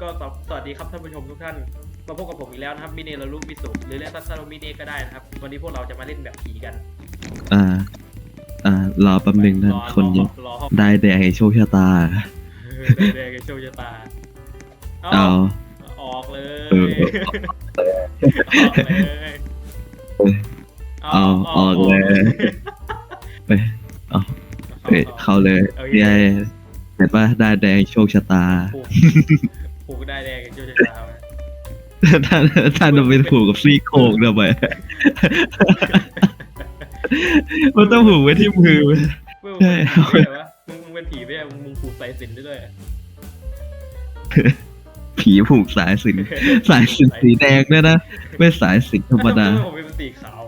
ก็สวสวัสดีครับท่านผู้ชมทุกท่าน มาพบกับผมอีกแล้วนะครับมิเนลลูกมิสุหรือเรียกสั้นๆว่ามิเนก็ได้นะครับ วันนี้พวกเราจะมาเล่นแบบผีกันอ่า อ่ารอแป๊บนึงนะรอคนยังรอได้แดงให้โชคชะตาเด็กๆโชคชะตาเอา ออกเลยเออ ออกเลยเอาออกเลยไปเอาเอ้ยเข้าเลยเนี่ยเห็นปะได้แดงโชคชะตาผูกผูก ได้แดงโชคชะตาไว้ท่านท่านต้องเป็นผูกกับซี่โครงทำไมมันต้องผูกไว้ที่มือ เว้ยใช่มึงเป็นผีไม่ใช่วะมึงมึงเป็นผีไม่ใช่มึงมึงผูกสายสิญจนได้ด้วยผีผูกสายสิญจนสายสิญจนสีแดงด้วยนะไม่สายสิญจนธรรมดาผมเป็นสีขาว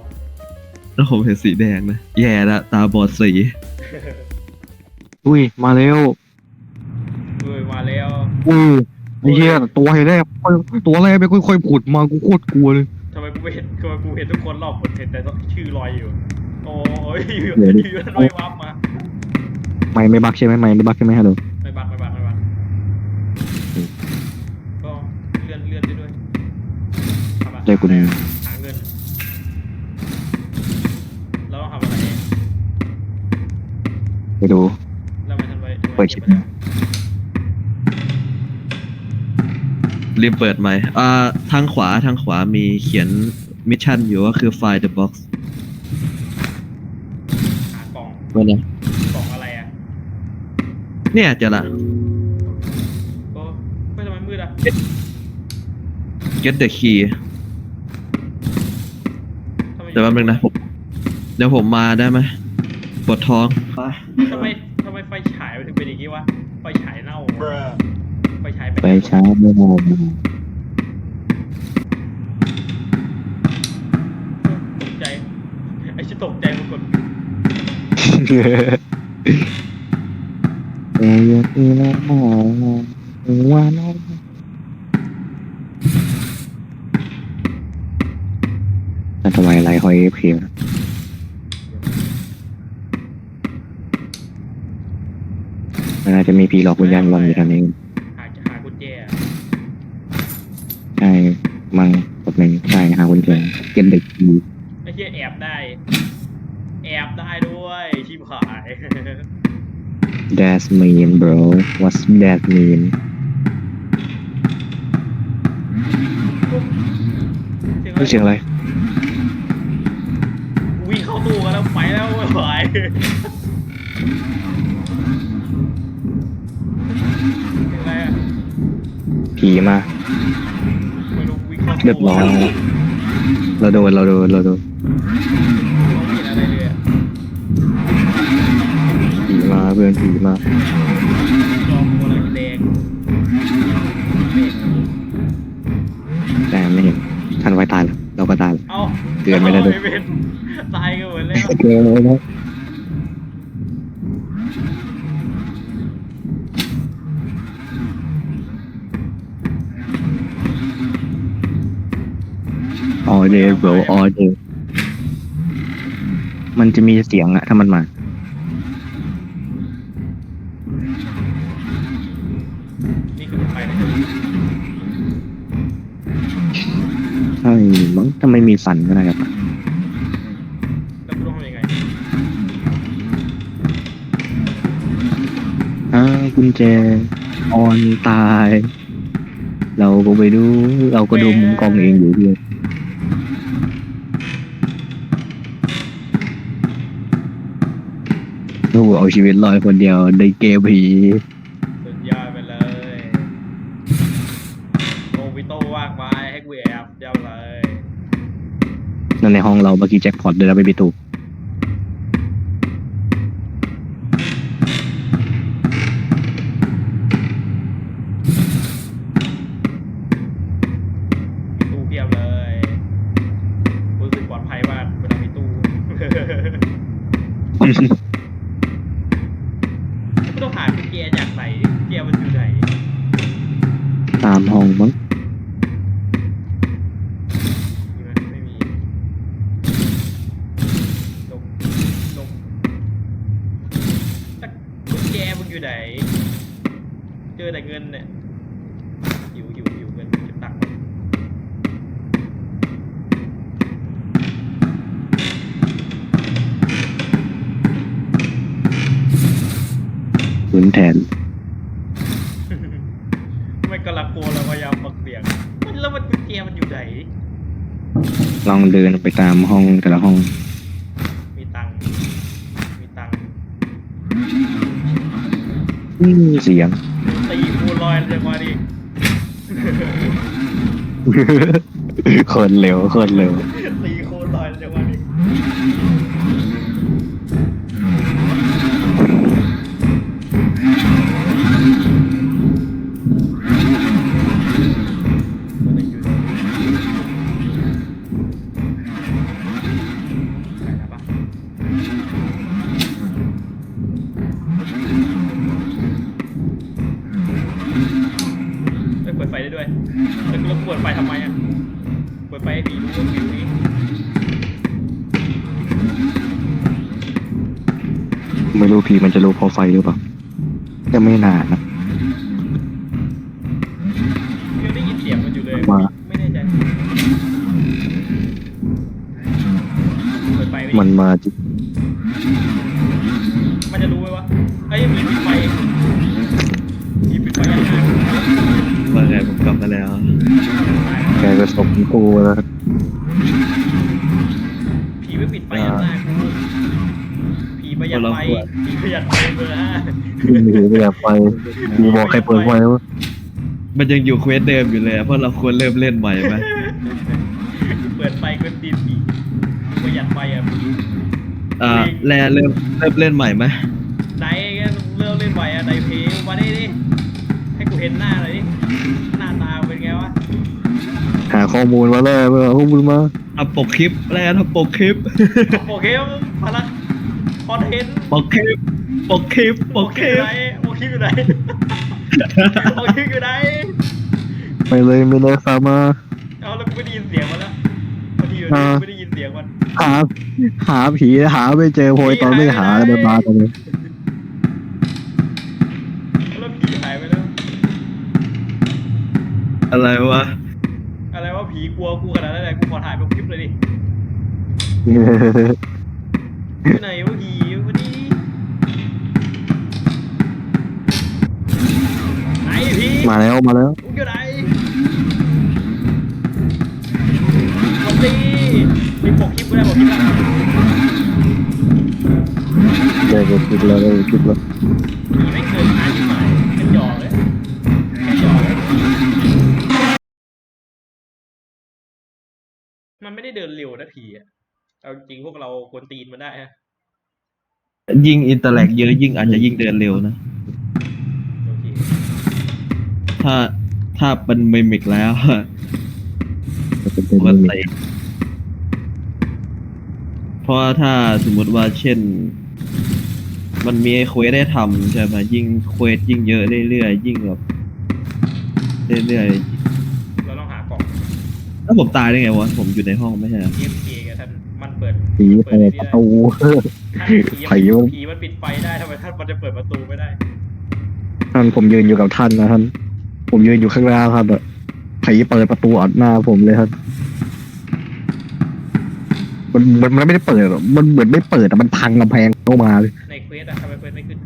แล้วผมเห็นสีแดงนะ แย่ละตาบอดสี อุ้ย มาเร็ว เว้ยมาแล้ว อุ้ย ไอ้เหี้ยตัวแรกตัวแรกไม่ค่อยๆผุดมากูโคตรกลัวเลยทำไมกูไม่เห็นทำไมกูเห็นทุกคนรอบคนเห็นแต่ชื่อลอยอยู่ โอ้ยอยู่เดี๋ยวดิอยู่ลอยวับมาไม่ไม่บักใช่ไหมไม่ไม่บักใช่ไหมฮัลโหลไม่บักไม่บักไม่บักก็เลื่อนเลื่อนได้ด้วยทำอะได้กูเนี่ยหาเงินแล้วต้องทำอะไรไปดูแล้วมันทำไว้ทำไมเปิดเก็บชิปไป รีบเปิดไหมค์อ่าทางขวาทางขวามีเขียนมิชชั่นอยู่ก็คือ find the box หากล่องว่านะกล่องอะไรอะเนี่ยเจะละ โอ้ไม่ทำไมมืดอะ get the key ทำไมเดี๋ยวแป๊บนึงนะผมเดี๋ยวผมมาได้ไหมปวดท้อง ทำไมทำไมไฟฉายมันถึงเป็นอย่างนี้วะ ไฟฉายเน่า ไฟฉายไปใช้ไม่ได้ตกใจ ไอ้ชิตกใจมันกดเอ้ยที่ละหมอว่าน้องแต่ทำไมไรหอยเพียงมันน่าจะมีผีหลอกวิญญาณลองอยู่ทางนี้ หาหากุญแจอะ ใช่มังกดหนึ่งใช่หากุญแจเก็บเด็กผีไอ้เหี้ยแอบได้ แอบได้ด้วยชิบหาย That's mean bro What's that mean ไม่เสียงอะไรวิ่งเข้าตู้กันแล้วไปแล้วไม่ไหวเสียงอะไรอะผีมาไม่ รู้วิ่งเข้าตู้เรียบร้อยเราโดนเราโดนเราโดนมองไม่เห็นอะไรเลยอะผีมาเพื่อนผีมาจอมตัวอะไรแดงไม่เห็นแต่ไม่เห็นทันไว้ตายแล้วเราก็ตายแล้ว เอ้าเตือนไม่ได้ด้วยเว้นตายกันหมดแล้ว เกินเลยนะ ออเดย์ bro ออเดย์มันจะมีเสียงอะถ้ามันมา นี่คือไปไหนใช่มั้งถ้าไม่มีสั่นก็ได้ครับ แล้วกูต้องทำยังไงอ้าวกุญแจออนตาย เราก็ไปดู เราก็ดูมุมกล้องเองอยู่เพื่อน โอ้โหเอาชีวิตรอดคนเดียวในเกมผี สุดยอดไปเลยโอวิโต้ว่างไว้ให้กูแอบเย้าเลย นั่นในห้องเราเมื่อกี้แจ็คพอตเดินไปปิดตูมีตู้เพียบเลยรู้สึกปลอดภัยมากเวลามีตู้ไม่ามห้องมั้ง ไปตามห้องแต่ละห้อง มีตังค์มีตังค์อื้อเสียง ตีคูลอยเลยมาดิคนเร็วคนเร็ว แกก็สมกูแล้วผีไม่ปิดไฟยังไงกูผีประหยัดไฟผีประหยัดไฟเบอร์ห้าผีไม่อยากไปผีบอกใครเปิดไฟวะมันยังอยู่เควสเดิมอยู่เลยอะเพราะเราควรเริ่มเล่นใหม่ไหมเปิดไฟก็ตีนผีประหยัดไฟอะผีอ่าแลเริ่มเริ่มเล่นใหม่ไหมไหนเริ่มเล่นไฟอะไหนเพลงมาดิดิให้กูเห็นหน้าหน่อย หาข้อมูลมาแล้วเมื่อข้อมูลมาทำปกคลิปแลทำปกคลิปโอเคพลังคอนเทนต์ปกคลิปปกคลิปปกคลิปโอเคอยู่ไหนโอเคอยู่ไหนไปเลยไม่ได้สามา เอาแล้วกูไม่ได้ยินเสียงมันแล้วพอดีอยู่ไม่ได้ยินเสียงมัน หา หาผีหาไม่เจอโพยตอนไม่หาเดินมาตรงนี้แล้วผีหายไปแล้วอะไรวะอะไรว่าผี กลัวกูขนาดนั้นเลยกูขอถ่ายเป็นคลิปเลยดิอยู่ไหนวะผีวันนี้ไหนผีมาแล้วมาแล้วมึงอยู่ไหนวันนี้มีปกคลิปกูได้ปกคลิปแล้วเจอกันคลิปแล้วคลิปแล้วผีไม่เคยหายที่ไหน มันไม่ได้เดินเร็วนะผีอะเอาจริงพวกเราควรตีนมันได้ฮะยิ่งอินเตอร์แลกเยอะยิ่งอาจจะยิ่งเดินเร็วนะ โอเคถ้าถ้าเป็นมิมิกแล้วจะเป็นมันมิเตะเพราะว่าถ้าสมมุติว่าเช่น มันมีเควสได้ทำใช่ไหมยิ่งเควสยิ่งเยอะเรื่อยๆยิ่งแบบเรื่อยเราต้องหากล่อง ๆ แล้วผมตายได้ไงวะ ผมอยู่ในห้องไม่ใช่เหรอ TFK กับท่านมันเปิดผีเปิดประตูท่านผีไผ่มัน ผีมันปิดไฟได้ทำไมท่านมันจะเปิดประตูไม่ได้ท่านผมยืนอยู่กับท่านนะท่าน ผมยืนอยู่ข้างหน้าครับอะผีเปิดประตูอัดหน้าผมเลยครับมันมันมันไม่ได้เปิดหรอกมันเหมือนไม่เปิดอะมันพังกำแพงเข้ามาเลยในเควสอะทำไมเควสไม่ขึ้น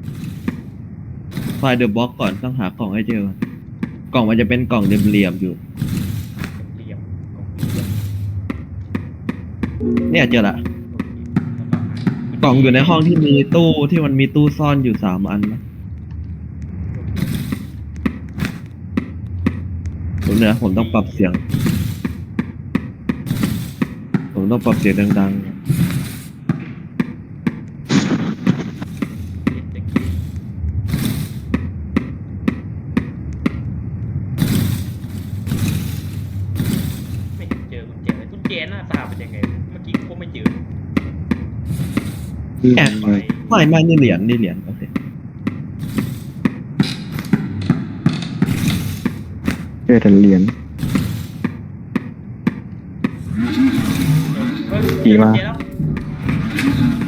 ไฟเดอะบล็อกก่อนต้องหากล่องให้เจอก่อนกล่องมันจะเป็นกล่องเหลี่ยมๆอยู่ เหลี่ยมกล่อง เหลี่ยมเนี่ยเจอละกล่องอยู่ในห้องที่มีตู้ที่มันมีตู้ซ่อนอยู่สามอันนะผมเนี่ยผมต้องปรับเสียง ผมต้องปรับเสียงดังๆม่เห็นเจอกุญแจเลยกุญแจหน้าตาเป็นยังไง เมื่อกี้กูก็ไม่เจอ ๆแอบ ไม่ไม่นี่เหรียญนี่เหรียญโอเคเจอแต่เหรียญเฮ้ยผีมาเจอแล้ว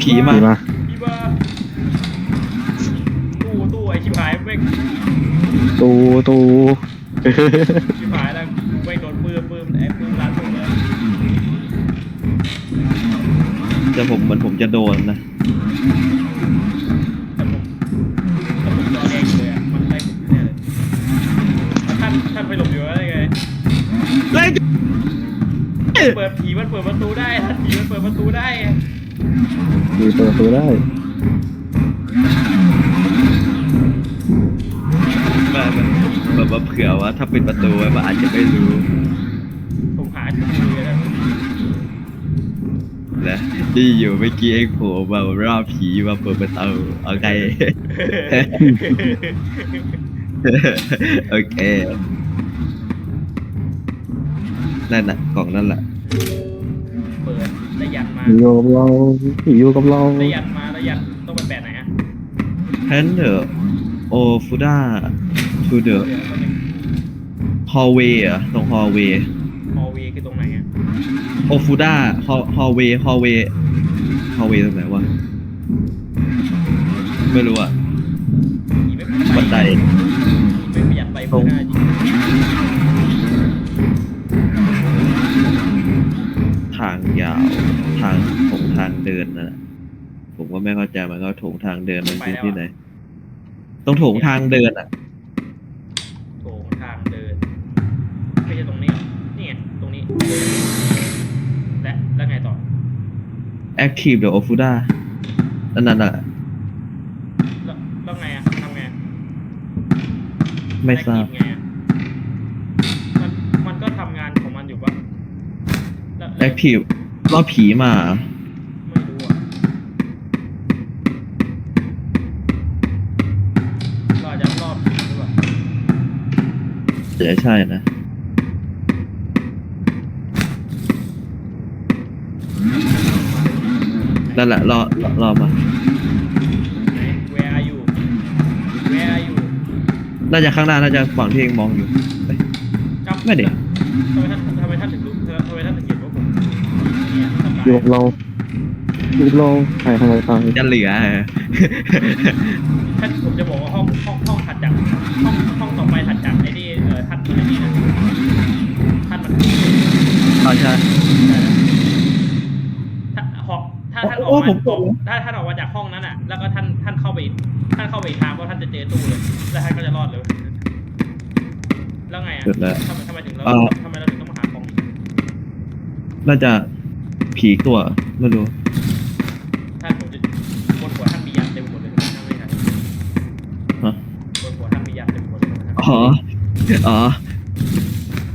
ผีมา ผีมาผีมาตู้ตู้ไอชิบหายแม่งตูตูชิบหายแล้วไม่โดนปื้มปื้มไอ้ปื้มร้านผมเลยแต่ผมเหมือนผมจะโดนนะ หลบอยู่ได้ไงเล่นเปิดผีมันเปิดประตูได้ท่านผีมันเปิดประตูได้มีเปิดประตูได้แบบแบบว่าเผื่อว่าถ้าปิดประตูไว้มันอาจจะไม่รู้ผมหาจุดเลยนะนะที่อยู่เมื่อกี้เองโผล่มารอบผีมาเปิดประตูโอเคโอเค นั่นน่ะกล่องนั่นแหละเปิดระยันมาอยู่กับเราอยู่กับเราระยันมาระยันต้องไปแปะไหนอะ Handle o Fuda to the เดี๋ยวก็นึง hallway อะตรง hallway ฮอลเวย์คือตรงไหนอะโอฟูด้า hallway hallway hallway ตรงไหนวะไม่รู้อะผีไม่บันไดผีไม่ประหยัดไปเพื่อหน้าจริง ยาวทางถงทางเดินนะผมก็ไม่เข้าใจมันก็ถงทางเดินมันคือที่ไหนต้องถงทางเดินอะโถงทางเดินไม่ใช่ตรงนี้หรอนี่ไงตรงนี้ และแล้วไงต่อ active the ofuda นั่นน่ะแล้วแล้วไงอะทำไงไม่ทราบ Active ไงอะมันมันก็ทำงานของมันอยู่ปะแล้วแล้ว active ล่อผีมา ไม่รู้อะก็อาจจะรอบผีหรือเปล่าจะใช่นะ นั่นแหละรอรอรอมา ไหน where are you where are you น่าจะข้างหน้าน่าจะฝั่งที่เองมองอยู่ เอ้ยเอ้าไม่ดิ ทำไมท่าน อยู่กับเราอยู่กับเราใครทำอะไรตายจะเหลือท่านผมจะบอกว่าห้องห้องห้องถัดจากห้องห้องต่อไปถัดจากไอ้นี่เออท่านไอ้นี่นะท่านมันอ๋อใช่ ถ้าหอกถ้าท่านอโอ้อกมาผมตกถ้าท่านออกมาจากห้องนั้นอะ แล้วก็ท่านท่านเข้าไปอีกท่านเข้าไปอีกทางเพราะท่านจะเจอตู้เลย แล้วท่านก็จะรอดเลย แล้วไงอะสุดแล้วทำไมทำไมถึงเราเอ่อ ทำไมเราถึงต้องมาหาของอีกน่าจะ ผีตัวไม่รู้ท่านผมจะบนหัวท่านมียันเต็มหมดเลยท่านไม่ทันฮะบนหัวท่านมียันเต็มหมดเลยท่านอ๋ออ๋อ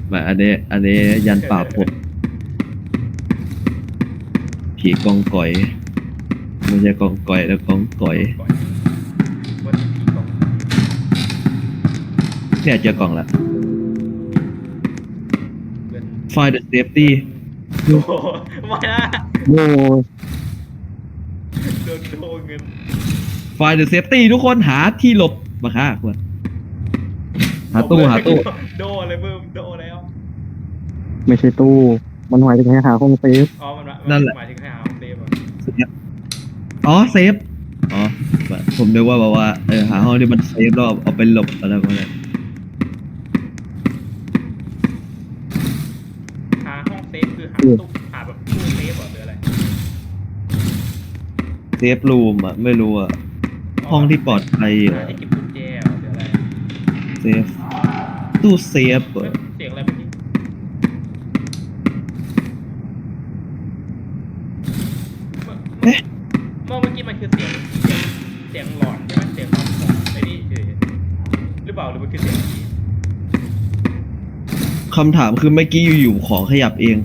ไมาอันนี้อันนี้ยันป่าบผมผีกองก่อยไม่ใช่กองก่อยแล้วกองก่อยก่อนวันนี้ผีกองเนี่ยเจอกล่องละเงิน Find the safety โอ้โห ไม่นะโอ้โดนโดนเงิน Find the safety ทุกคนหาที่หลบมาค่ะควรหาตู้หาตู้โดนเลยเบิ่มโดนแล้ว ไม่ใช่ตู้ มันหมายถึงให้หาห้องเซฟอ๋อ มันมันั่นแหละหมายถึงให้หาห้องเซฟอะอ๋อเซฟอ๋อผมนึกว่าแบบว่าเออหาห้องที่มันเซฟแล้วเอาเอาไปหลบอะไรประมาณนั้น หาห้องเซฟคือหาตู้หาแบบตู้เซฟเหรอหรืออะไร เซฟรูมอะ ไม่รู้อะ ห้องที่ปลอดภัยหาอะที่เก็บกุญแจเหรอหรืออะไรเซฟตู้เซฟเฮ้อะยเสียงอะไรเมื่อกี้เอ๊ะเมื่อเมื่อกี้มันคือเสียงเสียงเสียงหลอนใช่ไหมเสียงของของไอ้นี่เฉยหรือเปล่าหรือมันคือเสียงผี คำถามคือเมื่อกี้อยู่ๆของขยับเอง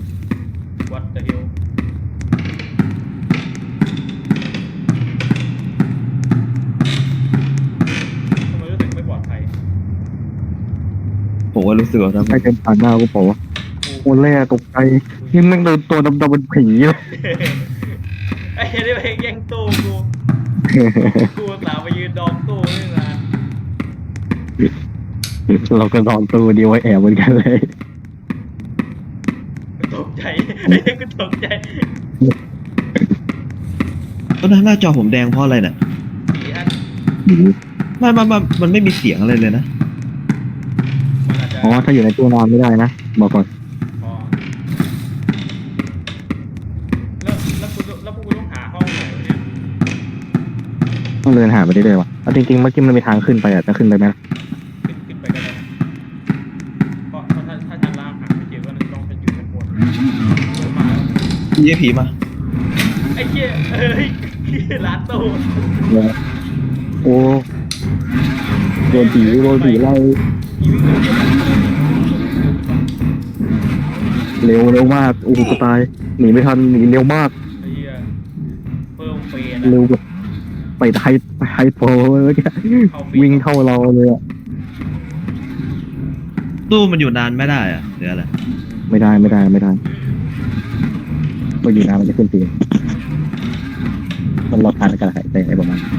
ผมว่ารู้สึกว่าทำใครเดินผ่านหน้ากูบอกว่าโอ้แร่ตกใจนี่แม่งเดินตัวดำๆเป็นผีเลยไอ้เหี้ยนี่ไปแย่งตู้กูกูสาวไปยืนดองตู้นี่นะเราก็นอนตัวเดียวไว้แอบเหมือนกันเลยกูตกใจไอ้เหี้ยกูตกใจก็หน้าจอผมแดงเพราะอะไรเนี่ยผีอันไม่ไม่ไม่มันไม่มีเสียงอะไรเลยนะมัน อาจจะอ๋อถ้าอยู่ในตู้นอนไม่ได้นะบอกก่อนพอแล้วแล้วกูแล้วพวกกูต้องหาห้องไหนวะเนี่ยต้องเดินหาไปเรื่อยๆว่ะเอาจริงๆเมื่อกี้มันมีทางขึ้นไปอะจะขึ้นไปไหมล่ะขึ้นขึ้นไปก็ได้เพราะเพราะถ้าถ้าชั้นล่างหาไม่เจอก็ต้องเป็นอยู่ชั้นบนเดินมาผีผีมา ไอ้เหี้ยเอ้ยร้านตู้โอ้โดนผีโดนผีไล่อีวิค เดียวเร็วเร็วมากโอ้โหกูตายหนีไม่ทันหนีเร็วมากไอ้เหี้ยเพิ่มเฟสเร็วแบบไปไฮไฮโปรเลยแกเข้าเฟวิ่งเข้าเราเลยอะตู้มันอยู่นานไม่ได้อะเดี๋ยวอะไรไม่ได้ไม่ได้ไม่ได้เมื่อกี้น้ำมันจะขึ้นสีมันรอการการหายใจอะไรประมาณนั้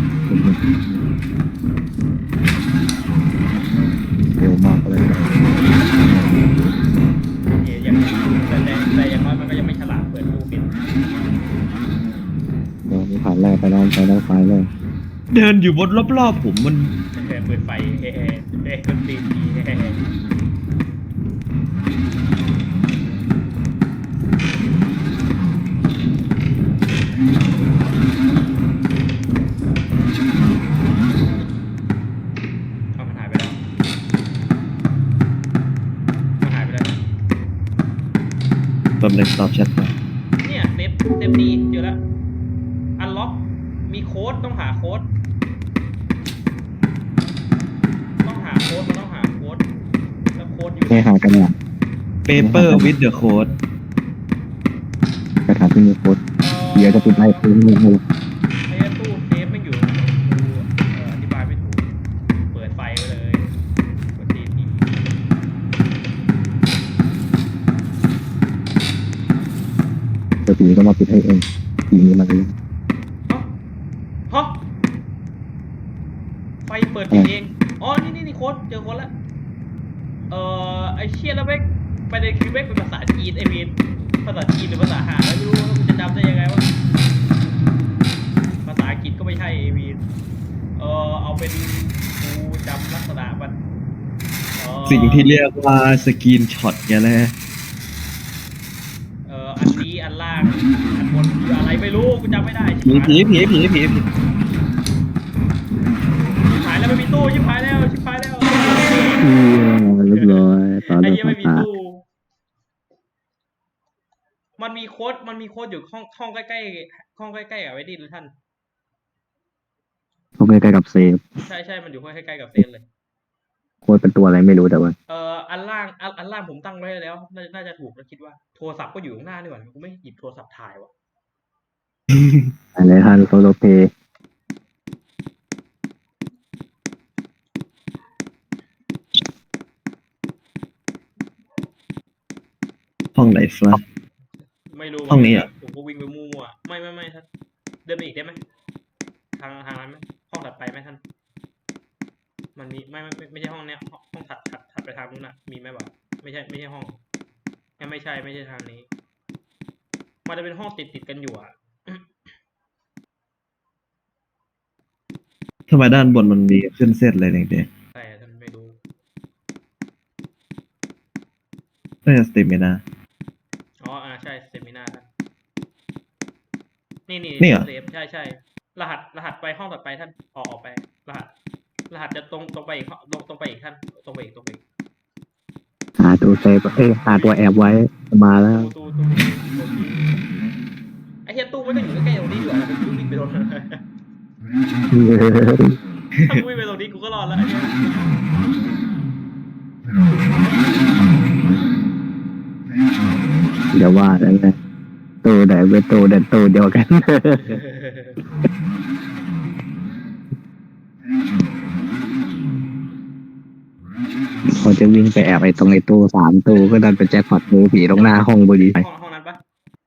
ดี๋ยวไปด้านไปด้านซ้ายเลยเดินอยู่บนรอบๆผมมันเปิดไฟเฮ้เฮ้เฮ้ดนตรีผีเฮ้เฮ้เอามันหายไปแล้วมันหายไปแล้ว ตำแหน่งตอบช ไม่หากันอะเปเปอร์วิดเดอะโค้ดกระถางที่มีโค้ดเดี๋ยวจะปิดไลฟ์พื้นมือไอ้ตู้เซฟไม่อยู่กูเอ่ออธิบายไม่ถูก เปิดไฟไว้เลยกดทีทีเดี๋ยวผีก็มาปิดให้เองผีนี้มาเลย ฮะฮะไฟเปิดปิดเอง อ๋อ นี่นี่นี่โค้ด เจอโค้ดแล้ว เอ่ อไอเชียแล้วเบกประเด็นคือเบกเป็นภาษาจีนไอเมนภาษาจีนหรือภาษาหาไม่รู้ว่ามันจะจำได้ยังไงวะภาษาอังกฤษก็ไม่ใช่ไอเมนเออเอาเป็นกูจำลักษณะมันเอ่อสิ่งที่เรียกว่าสกรีนช็อตไงแหละเอ่ออันนี้อันล่างอันบนคืออะไรไม่รู้กูจำไม่ได้ผีผีผีผีผีผี ชิบหายแล้วไม่มีตู้ชิบหายแล้วชิบ ไอ้เริ่เหี้ยมไม่มีตาตู้ มันมีโค้ด มันมีโค้ดอยู่ห้องห้องใกล้ๆห้องใกล้ๆกับไว้ดิหรือท่าน เขาใกล้ๆกับเซฟใช่ใช่มันอยู่ใกล้ๆกับเซนเลย โค้ดเป็นตัวอะไรไม่รู้แต่ว่า เอ่ออันล่างอันอันล่างผมตั้งไว้แล้ว น่าน่าจะถูกแล้วคิดว่า โทรศัพท์ก็อยู่ข้างหน้านี่หว่ากูไม่หยิบโทรศัพท์ถ่ายวะอะไรทันโซโลเพย์ ห้องไหนฟะไม่รู้ห้องนี้อะผมก็วิ่งไปมั่วๆไม่ไม่ไม่ท่านเดินไปอีกได้ไหมทางทางนั้นไหมห้องถัดไปไหมท่าน มันมีไม่ไม่ไม่ไม่ใช่ห้องเนี้ยห้องห้องถัดถัดถัดไปทางนู้นน่ะ มีไหมวะไม่ใช่ไม่ใช่ห้องงั้นไม่ใช่ไม่ใช่ทางนี้ มันจะเป็นห้องติดติดๆกันอยู่อะ ทำไมด้านบนมันมีขึ้นเส้นอะไรแดงแต่ท่านไม่รู้ๆน่าจะสเตมินา อ๋อ อ่า ใช่ เซมินาท่าน นี่นี่นี่เหรอเซฟใช่ใช่รหัสรหัสไปห้องต่อไปท่านออกออกไป รหัส รหัสจะตรงตรงไปอีกห้องตรงตรงไปอีกท่านตรงไปอีกตรงไปอีกหาตัวเซฟเอ้ยหาตัวแอบไว้มาแล้ว ตู้ตู้ตู้ตู้ไอ้เฮียตู้มันก็อยู่ใกล้ๆตรงนี้อยู่อะกูวิ่งไปตรงนั้นถ้ากูวิ่งไปตรงนี้กูก็รอดแล้วไอ้เหี้ยเดี๋ยวว่าแล้วนะ ตัวไหนเป็นตัวเด็ดตัวเดียวกัน เขาจะวิ่งไปแอบไอ้ตรงไอ้ตู้สามตู้ก็ดันเป็นแจ็คพอตมือผีตรงหน้าห้องพอดีห้องห้องนั้นปะ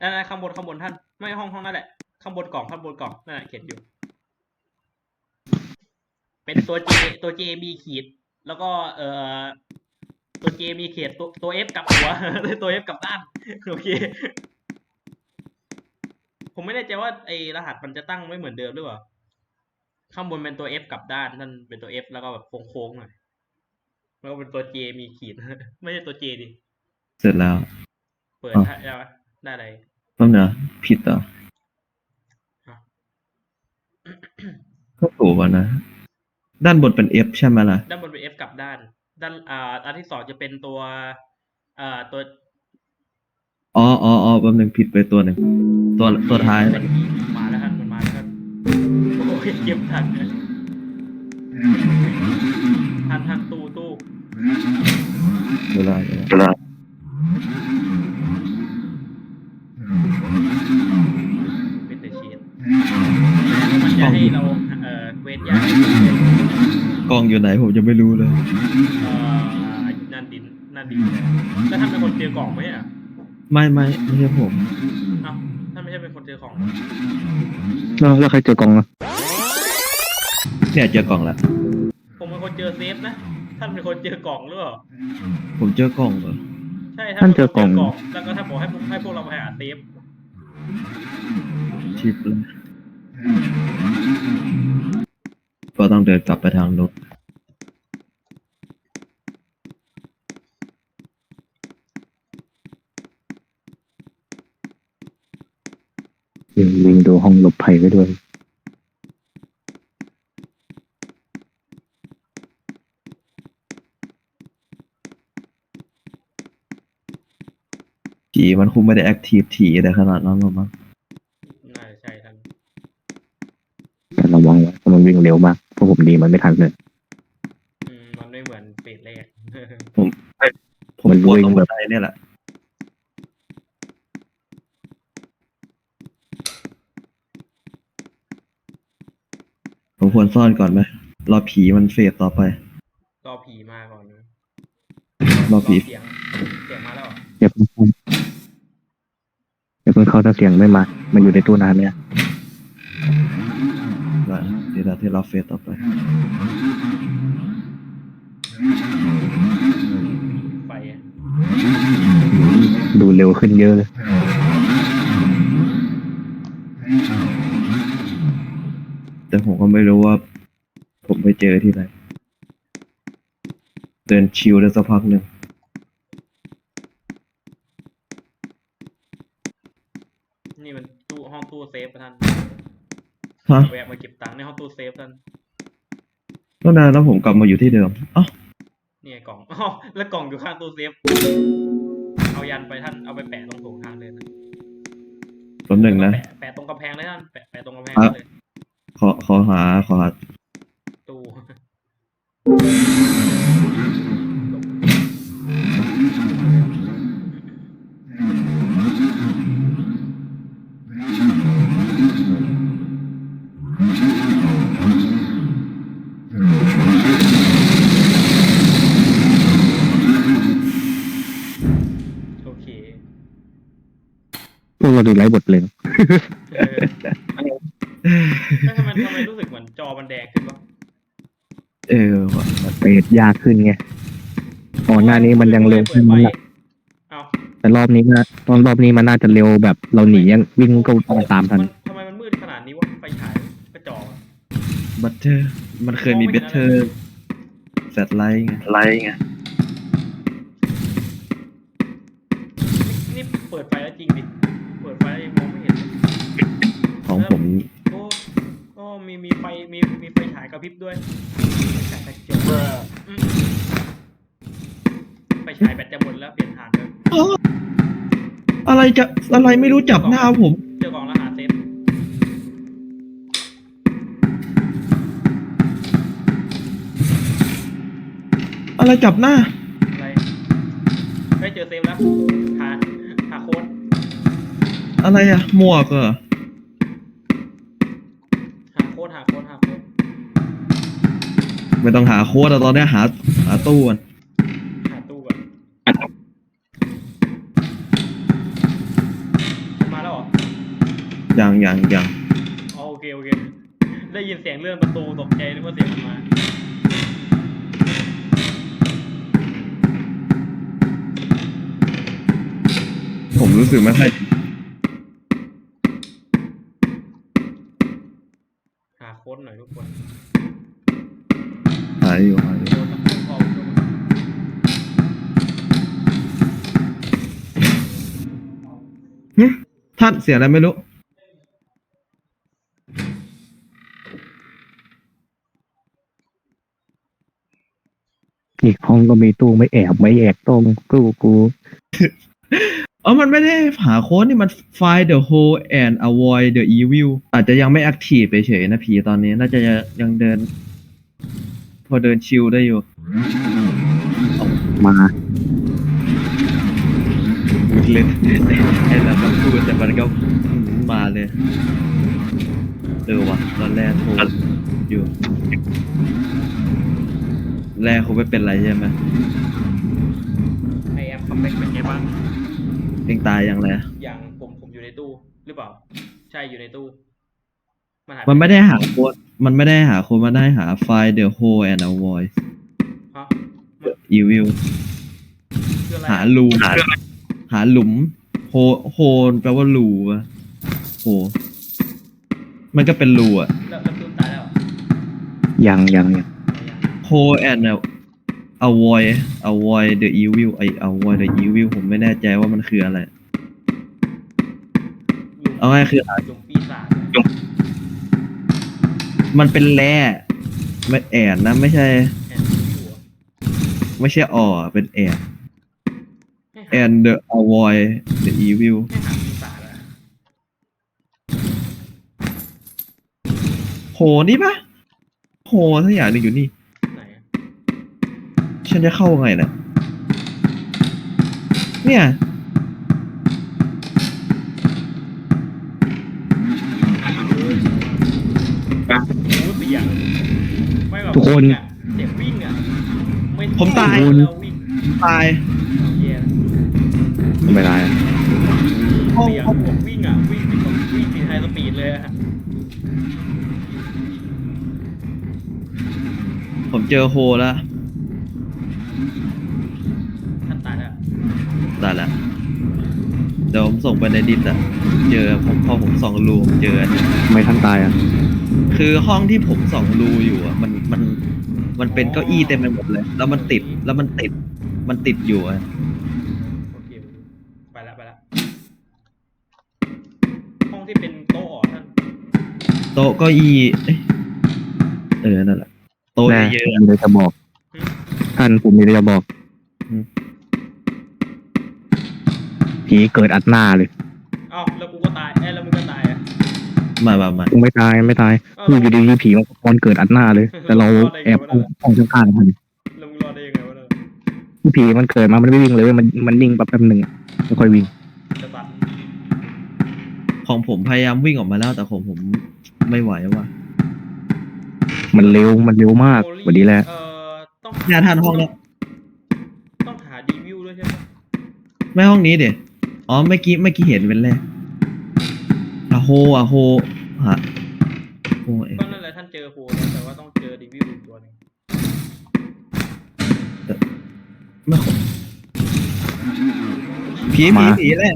นั่นๆข้างบนข้างบนท่าน ไม่ห้องห้องนั่นแหละ ข้างบนกล่องข้างบนกล่องนั่นแหละเขียนอยู่ เป็นตัว J ตัว J มีขีด แล้วก็เอ่อตัว J มีเขียดตัวตัว F กลับหัว ตัว F กลับด้าน โอเค ผมไม่แน่ใจว่าไอ้รหัสมันจะตั้งไม่เหมือนเดิมหรือเปล่า ข้างบนเป็นตัว F กลับด้านนั่นเป็นตัว F แล้วก็แบบโค้งๆหน่อยมันก็เป็นตัวเจมีขีด ไม่ใช่ตัวเจดิ เสร็จแล้ว เปิดอ๋อได้ได้ปะได้อะไรต้องเนอะผิดเหรอฮะก็ถูกอะนะ ด้านบนเป็น F ใช่ไหมล่ะ ด้านบนเป็น F กลับด้าน ด้าน อ่า อันที่สองจะเป็นตัว อ่า ตัว อ๋ออ๋ออ๋อ แป๊บนึงผิดไปตัวหนึ่งตัวตัวท้ายมันมาแล้วครับมันมาแล้วครับโอ้ยเก็บทันนะทันทันตู้ตู้เวลาเวลาเป็นเตชีนมันจะให้เราเอ่อเวทยากกล้องอยู่ไหนผมจะไม่รู้เลยเอ่อนั่นดินนั่นดินแล้วท่านเป็นคนเจอกล่องไหมอะ ไม่ไม่ไม่ใช่ผมเอ้าท่านไม่ใช่เป็นคนเจอกล่องแล้วแล้วใครเจอกล่องอะเนี่ยเจอกล่องแล้วผมเป็นคนเจอเซฟนะ ท่านเป็นคนเจอกล่องหรือเปล่าผมเจอกล่องเหรอ ใช่ท่านเป็นคนเจอกล่อง แล้วก็ท่านบอกให้พวกให้พวกเราไปหาเซฟชิปเลยก็ต้องเดินกลับไปทางโน้น วิ่งวิ่งดูห้องหลบภัยไว้ด้วย ผีมันคงไม่ได้แอคทีฟถี่แต่ขนาดนั้นหรอกมั้งน่าจะใช่ท่านแต่ระวังไว้เพราะมันวิ่งเร็วมากเพราะผมดีมันไม่ทันเลยอืมมันไม่เหมือนเฟสแรก ผมมันกลัววิ่งตรงแบบันบไดเนี่ยแหละ ควรซ่อนก่อนไหมรอผีมันเฟดต่อไป รอผีมาก่อนนะรอผีเสียงเสียงมาแล้วเหรออย่าเพิ่งเข้าอย่าเพิ่งเข้าถ้าเสียงไม่มา มันอยู่ในตู้นานเนี่ยได้เดี๋ยวเราที่เราเฟดต่อไป ไฟอะดูเร็วขึ้นเยอะเลย ก็ไม่รู้ว่า ผมไปเจอที่ไหน เดินชิวได้สักพักหนึ่ง นี่มันตู้ห้องตู้เซฟอะท่านฮะ แวะมาเก็บตังค์ในห้องตู้เซฟท่านก็นานแล้วผมกลับมาอยู่ที่เดิมเอ้านี่ไงกล่องอ๋อแล้วกล่องอยู่ข้างตู้เซฟ เอายันไปท่านเอาไปแปะตรงโถงทางเดินนะแป๊บหนึ่งนะ แปะแปะตรงกำแพงเลยท่านแปะแปะตรงกำแพงอะ เลย ขอขอหาขอหาตู้ โอเคพวกเราดูไร้บทเลยเออ แล้วทำไมทำไมรู้สึกเหมือนจอมันแดงขึ้นวะเออว่ะเปรตยากขึ้นไงก่อนหน้านี้มันยังเร็วเปิขึ้ดนไฟมากเอาแต่รอบนี้นะตอนรอบนี้มันน่าจะเร็วแบบ เราหนียังวิ่งก็ตามทันมันทำไมมันมืดขนาดนี้วะไฟฉายกระจอกอะบัตเตอร์มันเคยมีมองเบไม่ตเห็นเตอร์แฟลชไลท์ไง ไลท์ไง มีไฟมีมีไฟฉายกระพริบด้วยไฟฉายกระจกอืมไฟฉายแบตจะหมดแล้วเปลี่ยนฐานเลยอะไรจะอะไรไม่รู้จับหน้าผม เจอกล่องแล้วหาเซฟอะไรจับหน้า อะไรไม่เจอเซฟแล้วหาหาโค้ดอะไรอะหมวกเหรอ ไม่ต้องหาโค้ดอะตอนเนี้ยหาหาตู้ก่อนหาตู้ก่อนมาแล้วเหรออย่างอย่างอย่างอ๋อโอเคโอเค ได้ยินเสียงเลื่อนประตูตกใจนึกว่าเสียงมันมา ผมรู้สึกไม่ค่อยหาโค้ดหน่อยทุกคน ไหวอยู่เนี่ยท่านเสียอะไรไม่รู้ อีกห้องก็มีตู้ไม่แอบไม่แอกตรงตู้กู เออมันไม่ได้หาโค้ดนี่มัน find the hole and avoid the evil อาจจะยังไม่ active ไปเฉยนะผีตอนนี้ น่าจะยังเดิน พอเดินชิลได้อยู่ มาพูดเล่นไอ้เราก็พูดแต่มันก็มาเลยเออว่ะตอนแรกโทรอยู่ แรกเขาไม่เป็นไรใช่ไหมไอแอมคัมแบ็กเป็นไงบ้างเองตายยังไงอย่างผมผมอยู่ในตู้หรือเปล่า ใช่อยู่ในตู้ มันหายปมันไม่ได้หาโค้ด มันไม่ได้หาโค้ดมันได้หา find the hole and avoid ฮะ the evil คืออะไรหารูหา หาหลุมโฮโฮแปลว่ารูอะโหมันก็เป็นรูอะแล้วแล้วคือตายแล้วเหรอยังยังยังโฮ and avoid avoid the evil ไอ avoid the evil ผมไม่แน่ใจว่ามันคืออะไรหลุมเอาง่ายคือ หลุมปีศาจเนี่ย มันเป็นแร่ไม่แอนนะไม่ใช่แอนที่หัวไม่ใช่อ่อเป็นแอนให้หา and the avoid the evil ให้หาปีศาจอะโหนี่ปะโหทั้งอย่างหนึงอยู่นี่ไหนอะฉันจะเข้าไงนะเนี่ย รู้เสียงไม่แบบทุกคน วิ่งอะเสียงวิ่งอะไม่ผมตายแล้ววิ่งตาย เอาแย่แล้วไม่ได้ห้องเสียงห้องผมวิ่งอะวิ่งวิ่งแบบวิ่งทีไฮสปีดเลยอะฮะผมเจอโฮแล้ว เดี๋ยวผมส่งไปในดิสอะเจอผมพอผมส่องรูผมเจออันนี้ไม่ทันตายอะ คือห้องที่ผมส่องรูอยู่อะมันมันมันเป็นเก้าอี้เต็มไปหมดเลย แล้วมันติดแล้วมันติดมันติดอยู่อะโอเคไปแล้วไปแล้วห้องที่เป็นโต๊ะอ๋อท่านโต๊ะเก้าอี้เอ๊ะเออนั่นแหละโต๊ะแน่เยอะผมมีอะไรจะบอก ท่านผมมีอะไรจะบอก อืม ผีเกิดอัดหน้าเลยเอ้าแล้วกูก็ตายเอ้ยแล้วมึงก็ตายอะๆมามามากูไม่ตายไม่ตายเอ้าคืออยู่ดีๆผีมันเกิดอัดหน้าเลย แต่เราแอบห้องห้องข้างๆมันแล้วมึงรอดได้ยังไงวะเนี่ยผีมันเกิดมามันไม่วิ่งเลยเว้ยมันมันนิ่งแป๊บๆหนึ่งอะไม่ค่อยวิ่ง จะตัดของผมพยายามวิ่งออกมาแล้ว แต่ของผมไม่ไหวว่ะ มันเร็วมันเร็วมากสวัสดีแหละ เอ่อต้องเนี่ยท่านห้องเนี้ยต้องหาดีวิวด้วยใช่ไหมไม่ห้องนี้เด็ อ๋อเมื่อกี้เมื่อกี้เห็นเป็นแรกอะโฮอะโฮฮะโอ้ยก็นั่นแหละท่านเจอโฮแล้วแต่ว่าต้องเจอดีวิวอีกตัวหนึงไม่ขอผีผีผีแรก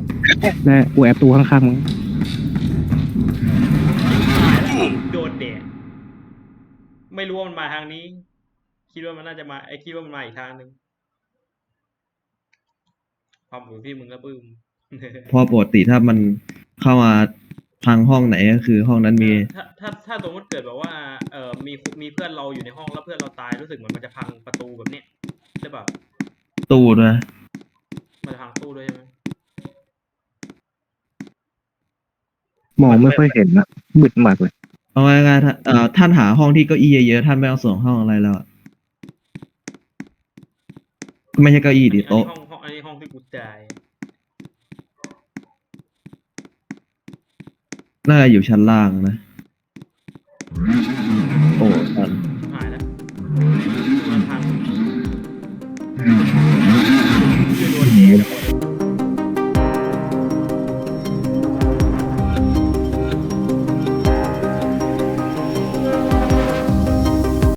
แน่กูแอบตัวข้างๆมึงตายแล้วโดนแดดไม่รู้ว่ามันมาทางนี้ คิดว่ามันน่าจะมาไอคิดว่ามันมาอีกทางหนึ่งความหมุนพี่มึงก็ปื้ม เพอปกติถ้ามันเข้ามาทางห้องไหนก็คือห้องนั้นมี ถ้าถ้าถ้าสมมติเกิดแบบว่า เออมีมีเพื่อนเราอยู่ในห้องแล้วเพื่อนเราตายรู้สึกเหมือนมันจะพังประตูแบบเนี้ยใช่ป่ะตู้ด้วยมันจะพังตู้ด้วยใช่ไหมมองไม่ค่อยเห็นนะมืดมากเลย เอาง่ายๆถ้าเอ่อท่านหาห้องที่เก้าอี้เยอะๆท่านไม่ต้องส่งห้องอะไรแล้วอะไม่ใช่เก้าอี้ดิอันนี้โต๊ะห้องห้องอันนี้ห้องที่กูตาย น่าอยู่ชั้นล่างนะ โอ้ตัน หายแล้ว